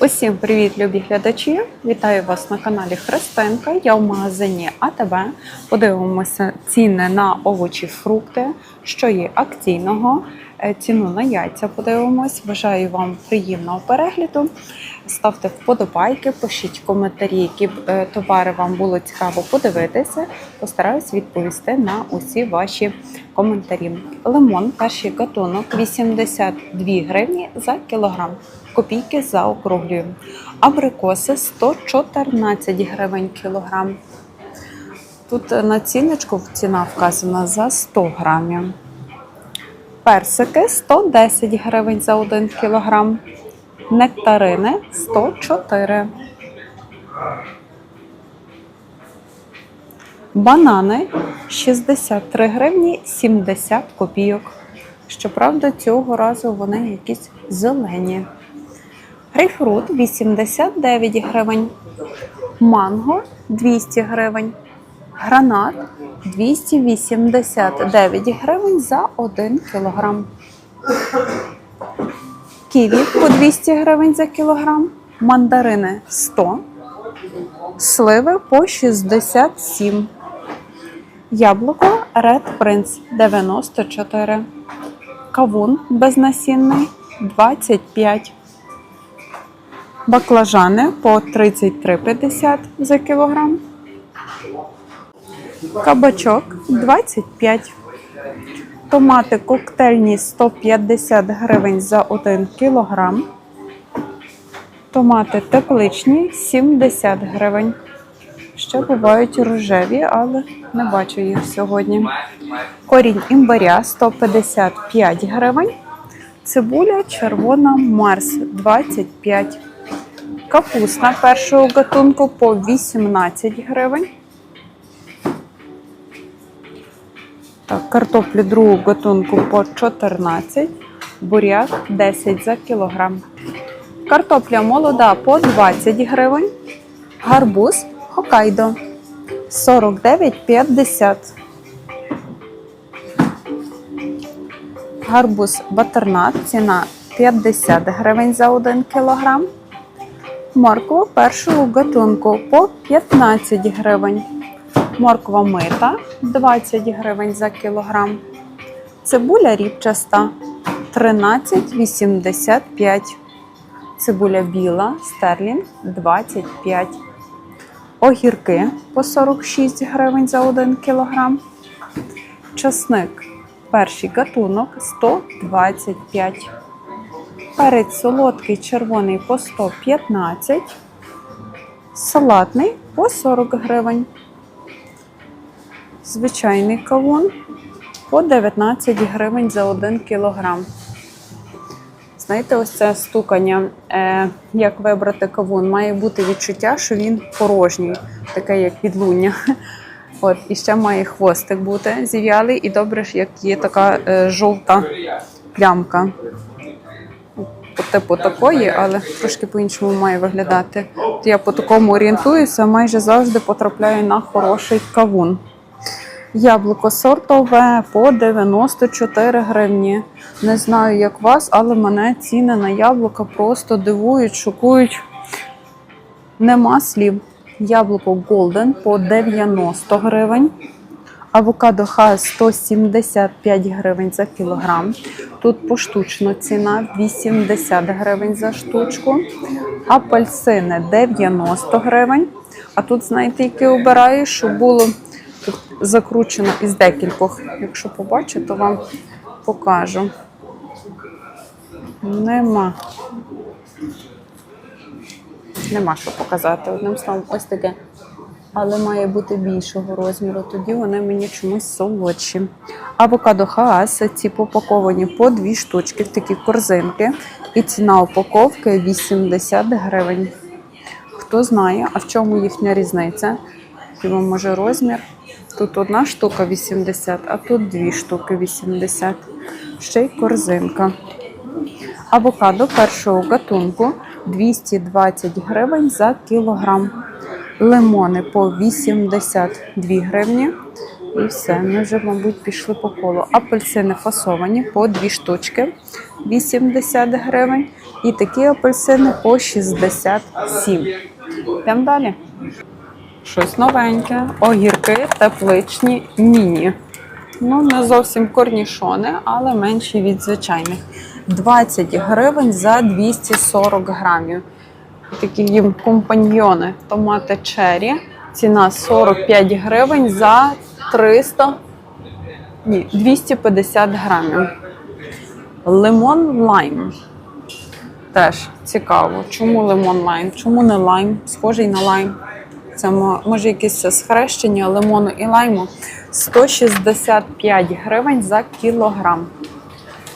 Усім привіт, любі глядачі! Вітаю вас на каналі Христинка. Я в магазині АТБ. Подивимося ціни на овочі, фрукти, що є акційного. Е, Ціну на яйця подивимось. Бажаю вам приємного перегляду. Ставте вподобайки, пишіть коментарі, які е, товари вам було цікаво подивитися. Постараюсь відповісти на усі ваші коментарі. Лимон, перший гатунок 82 гривні за кілограм. Копійки заокруглюємо. Абрикоси 114 гривень кілограм. Тут е, на ціночку ціна вказана за 100 грамів. Персики 110 гривень за 1 кілограм. Нектарини 104. Банани 63 гривні 70 копійок. Щоправда, цього разу вони якісь зелені. Грейпфрут 89 гривень. Манго 200 гривень. Гранат 289 гривень за 1 кілограм. Ківі по 200 гривень за кілограм. Мандарини 100. Сливи по 67. Яблуко Red Prince 94. Кавун безнасінний 25. Баклажани по 33,50 за кілограм. Кабачок 25. Томати коктейльні 150 гривень за 1 кілограм. Томати тепличні 70 гривень. Ще бувають рожеві, але не бачу їх сьогодні. Корінь імбиря 155 гривень. Цибуля червона Марс 25. Капуста першого гатунку по 18 гривень. Так, картоплі другого гатунку по 14, буряк 10 за кілограм. Картопля молода по 20 гривень. Гарбуз Хокайдо 49,50. Гарбуз батернат ціна 50 гривень за 1 кілограм. Морква першого гатунку по 15 гривень. Морква мита 20 гривень за кілограм. Цибуля ріпчаста 13,85. Цибуля біла стерлінг 25. Огірки по 46 гривень за 1 кілограм. Часник перший гатунок 125. Перець солодкий червоний по 115. Салатний по 40 гривень. Звичайний кавун по 19 гривень за 1 кілограм. Знаєте, ось це стукання, е, як вибрати кавун, має бути відчуття, що він порожній, таке як відлуння. От, і ще має хвостик бути зів'ялий, і добре, ж, як є така е, жовта плямка. По типу такої, але трошки по-іншому має виглядати. Я по такому орієнтуюся, майже завжди потрапляю на хороший кавун. Яблуко сортове по 94 гривні. Не знаю, як вас, але мене ціни на яблука просто дивують, шокують. Нема слів. Яблуко Golden по 90 гривень. Авокадо Хас 175 гривень за кілограм. Тут поштучно ціна 80 гривень за штучку. Апельсини 90 гривень. А тут, знаєте, які обираю, щоб було тут закручено із декількох. Якщо побачу, то вам покажу. Нема. Нема що показати. Одним словом, ось таке. Але має бути більшого розміру. Тоді вони мені чомусь солодші. Авокадо Хаас, ці попаковані по дві штучки в такі корзинки. І ціна упаковки 80 гривень. Хто знає, а в чому їхня різниця? Який може розмір? Тут одна штука 80, а тут дві штуки 80. Ще й корзинка. Авокадо першого гатунку 220 гривень за кілограм. Лимони по 82 гривні. І все, ми вже, мабуть, пішли по колу. Апельсини фасовані по 2 штучки 80 гривень. І такі апельсини по 67. Йдемо далі. Щось новеньке. Огірки тепличні міні. Ну, не зовсім корнішони, але менші від звичайних. 20 гривень за 240 грамів. Такі їм компаньйони. Томати черрі. Ціна 45 гривень за 300, ні, 250 грамів. Лимон лайм. Теж цікаво. Чому лимон лайм? Чому не лайм? Схожий на лайм. Це може якесь схрещення лимону і лайму. 165 гривень за кілограм.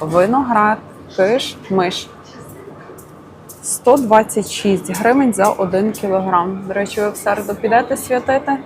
Виноград, киш, миш. 126 гривень за 1 кілограм. До речі, ви в середу підете святити?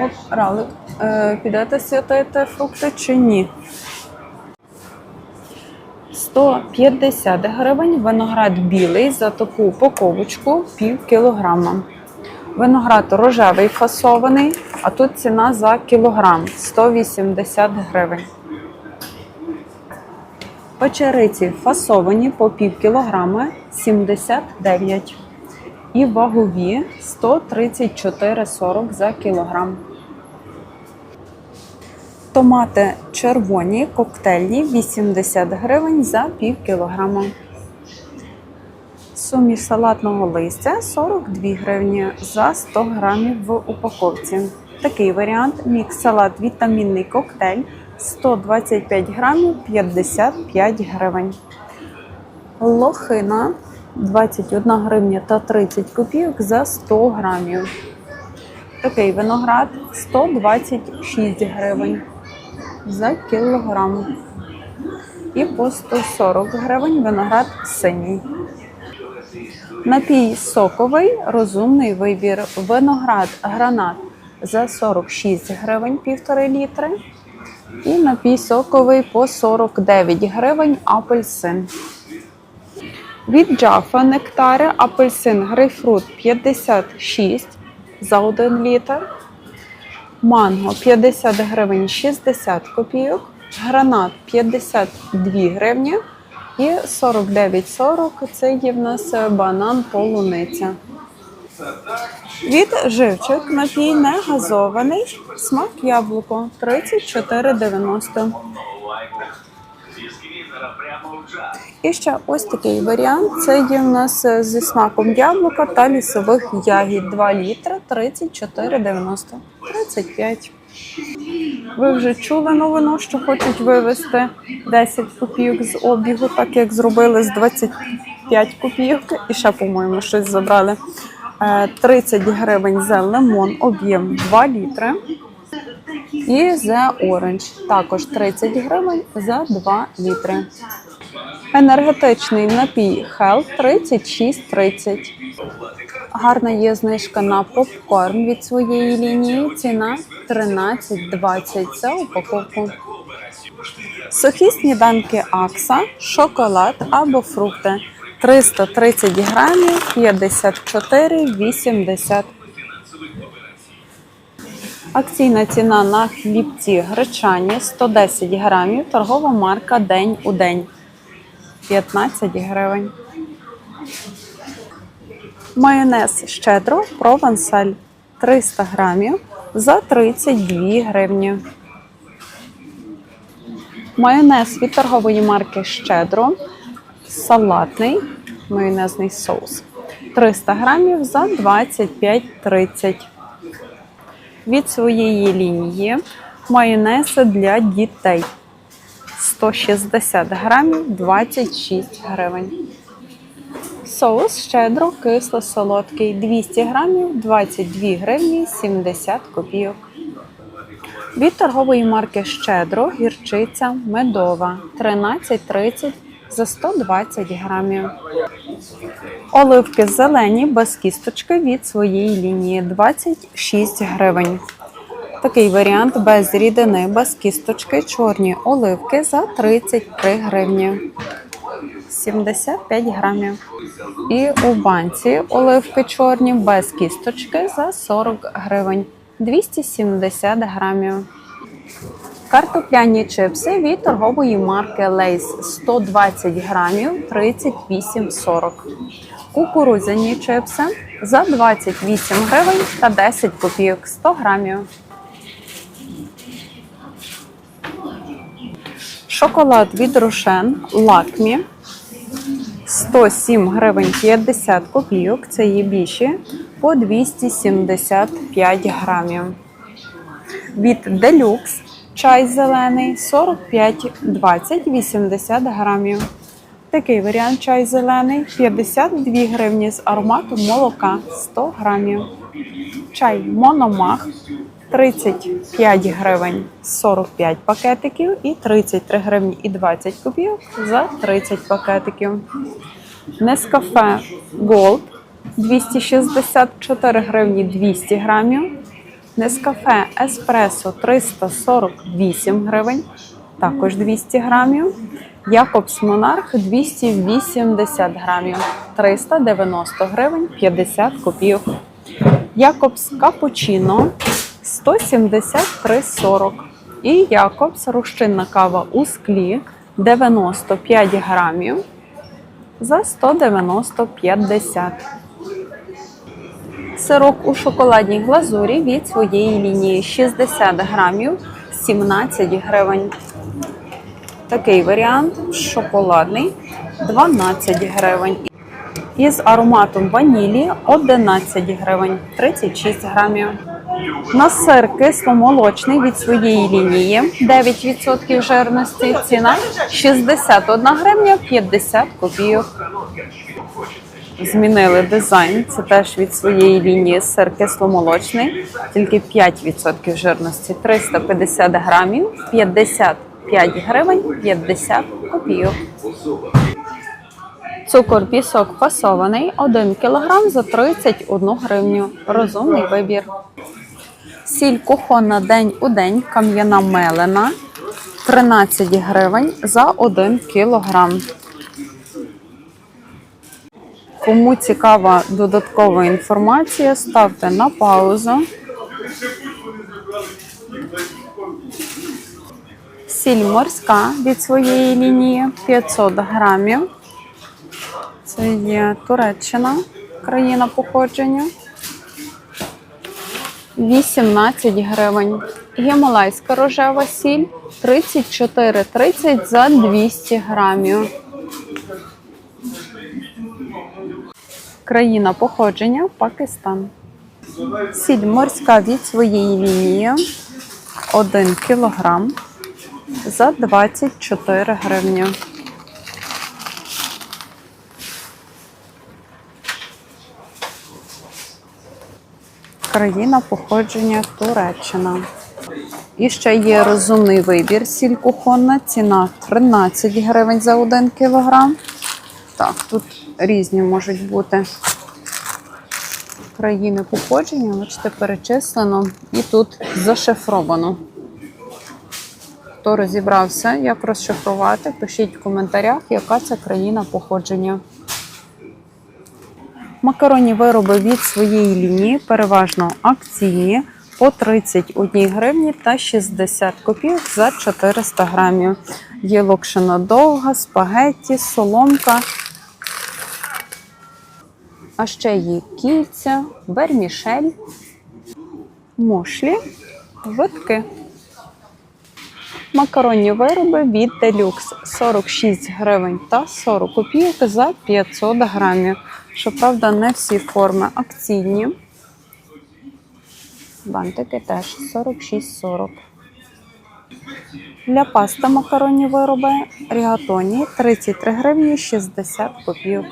Оп, ралик. Е, підете святити фрукти чи ні? 150 гривень виноград білий за таку упаковочку пів кілограма. Виноград рожевий фасований, а тут ціна за кілограм 180 гривень. Печериці фасовані по пів кілограма 79. І вагові 134,40 за кілограм. Томати червоні, коктейльні 80 гривень за пів кілограма. Суміш салатного листя 42 гривні за 100 грамів в упаковці. Такий варіант мікс салат вітамінний коктейль 125 грамів 55 гривень. Лохина 21 гривня та 30 копійок за 100 грамів. Такий виноград 126 гривень за кілограм. І по 140 гривень виноград синій. Напій соковий, розумний вибір. Виноград гранат за 46 гривень півтори літри. І напій соковий по 49 гривень апельсин. Від Джафа нектари апельсин грейпфрут 56 за 1 літр. Манго 50 гривень 60 копійок. Гранат 52 гривні. І 49,40 це є в нас банан полуниця. Від живчик напій не газований. Смак яблуко 34,90. І ще ось такий варіант. Це є в нас зі смаком яблука та лісових ягід. 2 літри 34,90. 35. Ви вже чули новину, що хочуть вивезти 10 копійок з обігу, так як зробили з 25 копійок. І ще, по-моєму, щось забрали. Е, 30 гривень за лимон, об'єм 2 літри. І The Orange також 30 гривень за 2 літри. Енергетичний напій Health 36,30. Гарна є знижка на попкорн від своєї лінії. Ціна 13,20 за упаковку. Сухі сніданки Акса, шоколад або фрукти 330 грамів 54,80. Акційна ціна на хлібці гречані 110 грамів, торгова марка День у день 15 гривень. Майонез щедро провансаль 300 грамів за 32 гривні. Майонез від торгової марки Щедро. Салатний майонезний соус. 300 грамів за 25,30. Від своєї лінії майонез для дітей. 160 грамів 26 гривень. Соус щедро кисло солодкий 200 грамів 22 гривні 70 копійок. Від торгової марки Щедро гірчиця медова 13,30 за 120 грамів. Оливки зелені без кісточки від своєї лінії 26 гривень. Такий варіант без рідини, без кісточки, чорні оливки за 33 гривні. 75 грамів. І у банці оливки чорні без кісточки за 40 гривень. 270 грамів. Картопляні чипси від торгової марки Lays 120 грамів 38,40. Кукурудзяні чипси за 28 гривень та 10 копійок 100 грамів. Шоколад від Рошен Лакмі 107 гривень 50 копійок. Це є більші по 275 грамів. Від Deluxe чай зелений 45 20 80 грамів. Такий варіант чай зелений 52 гривні з ароматом молока 100 грамів. Чай Мономах 35 гривень 45 пакетиків і 33 гривні і 20 копійок за 30 пакетиків. Нескафе Gold 264 гривні 200 грамів. Нескафе Еспресо 348 гривень, також 200 грамів. Якобс Монарх 280 грамів, 390 гривень 50 копійок. Якобс Капучино 173,40. І Якобс розчинна кава у склі 95 грамів за 190,50. Сирок у шоколадній глазурі від своєї лінії 60 грамів 17 гривень. Такий варіант шоколадний 12 гривень. Із ароматом ванілі 11 гривень 36 грамів. На сир кисломолочний від своєї лінії 9% жирності. Ціна 61 гривня 50 копійок. Змінили дизайн. Це теж від своєї лінії сир кисломолочний, тільки 5% жирності, 350 грамів, 55 гривень, 50 копійок. Цукор пісок фасований 1 кг за 31 гривню. Розумний вибір. Сіль кухонна день у день, кам'яна мелена 13 гривень за 1 кілограм. Кому цікава додаткова інформація, ставте на паузу. Сіль морська від своєї лінії 500 грамів. Це є Туреччина, країна походження. 18 гривень. Гімалайська рожева сіль 34,30 за 200 грамів. Країна походження Пакистан. Сіль морська від своєї лінії 1 кілограм за 24 гривні. Країна походження Туреччина. І ще є розумний вибір сіль кухонна. Ціна 13 гривень за 1 кілограм. Так, тут різні можуть бути країни походження. Бачите, перечислено і тут зашифровано. Хто розібрався, як розшифрувати, пишіть в коментарях, яка це країна походження. Макаронні вироби від своєї лінії, переважно акційні, по 31 гривні та 60 копійок за 400 грамів. Є локшина довга, спагетті, соломка. А ще є кільця, вермішель, мошлі, витки. Макаронні вироби від Deluxe 46 гривень та 40 копійок за 500 грамів. Щоправда, не всі форми акційні. Бантики теж 46,40. Для паста макаронні вироби рігатоні 33 гривні 60 копійок.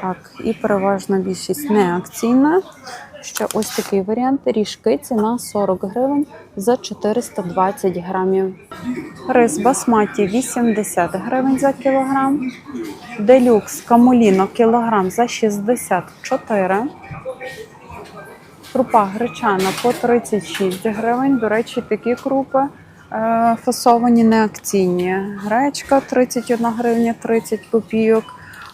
Так, і переважна більшість не акційна. Ще ось такий варіант. Ріжки ціна 40 гривень за 420 грамів. Рис басматі 80 гривень за кілограм. Делюкс камуліно кілограм за 64. Крупа гречана по 36 гривень. До речі, такі крупи е, фасовані не акційні. Гречка 31 гривня 30 копійок.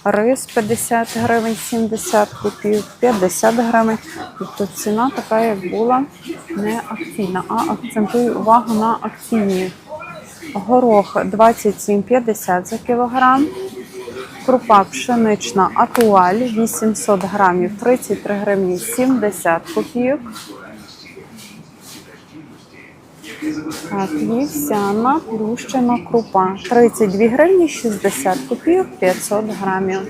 Рис 50 гривень 70 копійок, 50 гривень. Тобто ціна така, як була, не акційна, а акцентую увагу на акційні. Горох 27,50 за кілограм. Крупа пшенична атуаль 800 грамів 33 гривні 70 копійок. Так, вівсяна плющена крупа 32 гривні 60 копійок 500 грамів.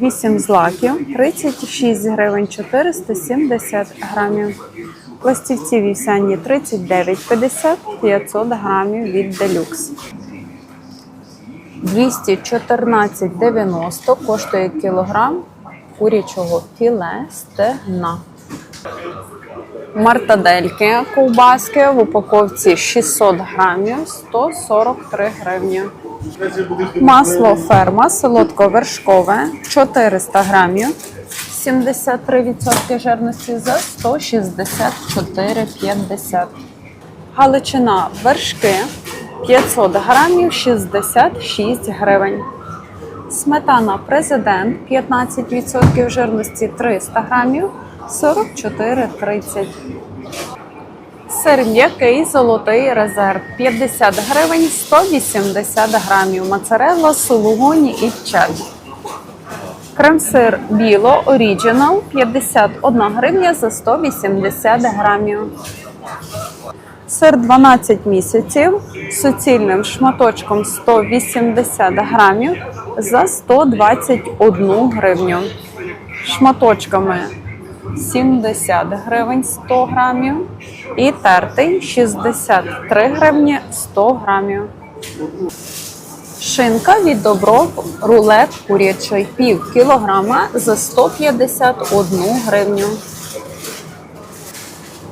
8 злаків 36 гривень 470 грамів. Пластівці вівсяні 39,50 500 грамів від делюкс. 214,90 коштує кілограм курячого філе стегна. Мартадельки ковбаски в упаковці 600 грамів 143 гривні. Масло ферма солодковершкове 400 грамів 73% жирності за 164,50. Галичина вершки 500 грамів 66 гривень. Сметана президент 15% жирності 300 грамів 44,30. Сир м'який золотий резерв 50 гривень 180 грамів. Моцарелла, сулугуні і чеддер. Крем-сир біло оріджинал 51 гривня за 180 грамів. Сир 12 місяців суцільним шматочком 180 грамів за 121 гривню. Шматочками 70 гривень 100 грамів. І тертий 63 гривні 100 грамів. Шинка від добро рулет курячий пів кілограма за 151 гривню.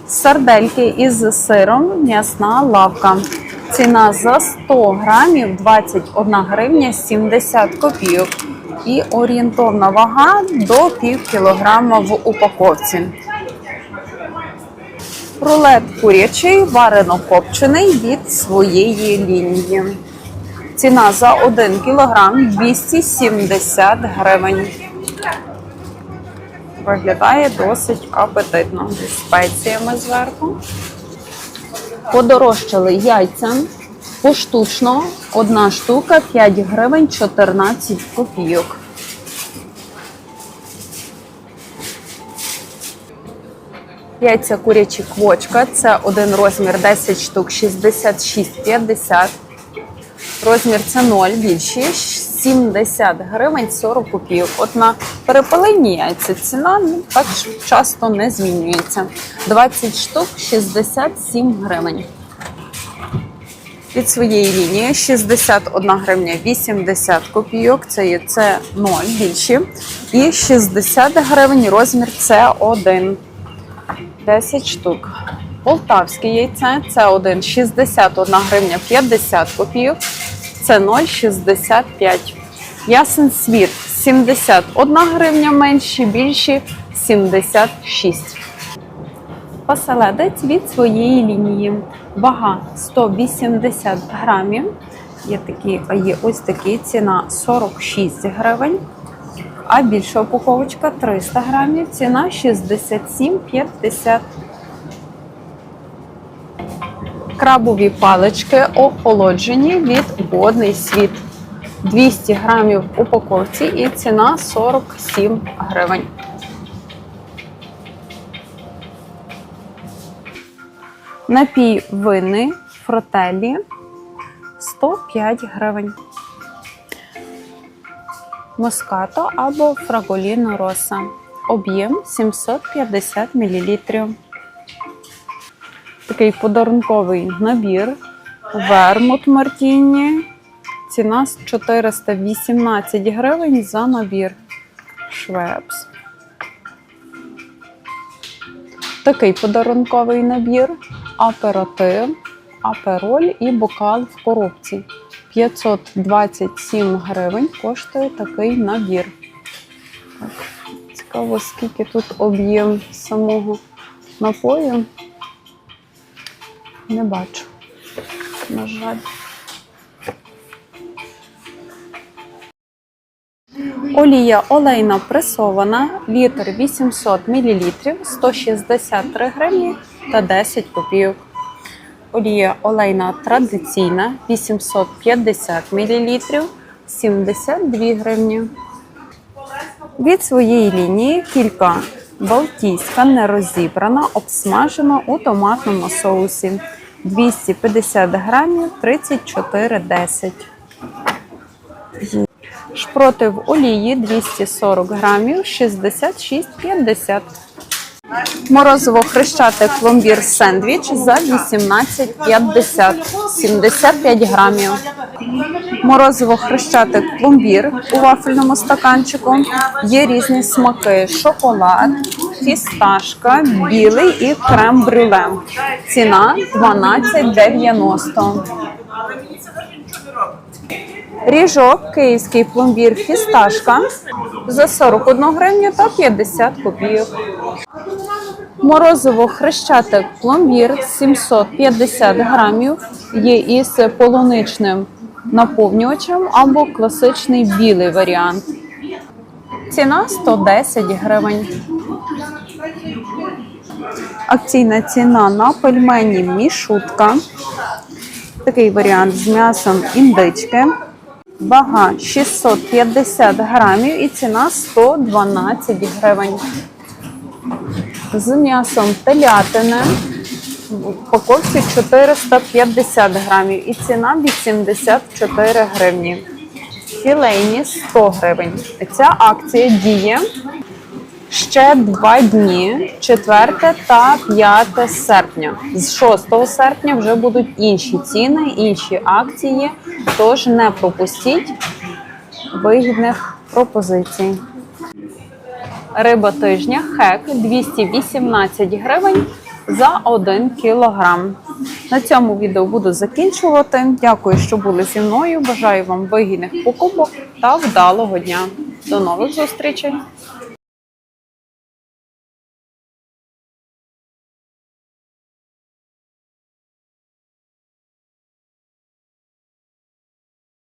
Сардельки із сиром м'ясна лавка. Ціна за 100 грамів 21 гривня 70 копійок. І орієнтовна вага до пів кілограма в упаковці. Рулет курячий варено-копчений від своєї лінії. Ціна за 1 кілограм 270 гривень. Виглядає досить апетитно зі спеціями зверху. Подорожчали яйця поштучно. Одна штука 5 гривень 14 копійок. Яйця курячі квочка. Це один розмір 10 штук 66,50. Розмір це 0, більші 70 гривень 40 копійок. От на перепелині яйця ціна ну, так часто не змінюється. 20 штук 67 гривень. Від своєї лінії 61 гривня 80 копійок. Це є це 0 більші. І 60 гривень розмір це 1. 10 штук. Полтавське яйце це 1 61 гривня 50 копійок. Це 0,65. Ясен світ 71 гривня менші, більші 76. Поселедець від своєї лінії. Вага 180 грамів. Є такі, а є ось такі ціна 46 гривень. А більша упаковочка 300 грамів, ціна 67,50. Крабові палички охолоджені від водний світ. 200 грамів в упаковці і ціна 47 гривень. Напій винний фротелі 105 гривень. Москато або фраголіно роса. Об'єм 750 мл. Такий подарунковий набір. Вермут Мартіні. Ціна 418 гривень за набір. Швепс. Такий подарунковий набір. Аператив, апероль і бокал в коробці. 527 гривень коштує такий набір. Так, цікаво, скільки тут об'єм самого напою. Не бачу. На жаль. Олія олейна пресована, літр 800 мл, 163 гривні та 10 копійок. Олія олейна традиційна 850 мл, 72 гривні. Від своєї лінії кілька балтійська нерозібрана, обсмажена у томатному соусі 250 грамів 34,10. Шпроти в олії 240 грамів 66,50. Морозиво хрещатик пломбір сендвіч за 18,50 75 грамів. Морозиво хрещатик пломбір у вафельному стаканчику. Є різні смаки: шоколад, фісташка, білий і крем брюле. Ціна 12,90. Ріжок, київський пломбір фісташка за 41 гривню та 50 копійок. Морозиво хрещатик пломбір 750 грамів. Є із полуничним наповнювачем або класичний білий варіант. Ціна 110 гривень. Акційна ціна на пельмені мішутка. Такий варіант з м'ясом індички. Вага 650 грамів і ціна 112 гривень. З м'ясом телятини в упаковці 450 грамів і ціна 84 гривні. Філейні 100 гривень. Ця акція діє ще два дні, 4 та 5 серпня. З 6 серпня вже будуть інші ціни, інші акції. Тож не пропустіть вигідних пропозицій. Риба тижня хек 218 гривень за 1 кілограм. На цьому відео буду закінчувати. Дякую, що були зі мною. Бажаю вам вигідних покупок та вдалого дня. До нових зустрічей!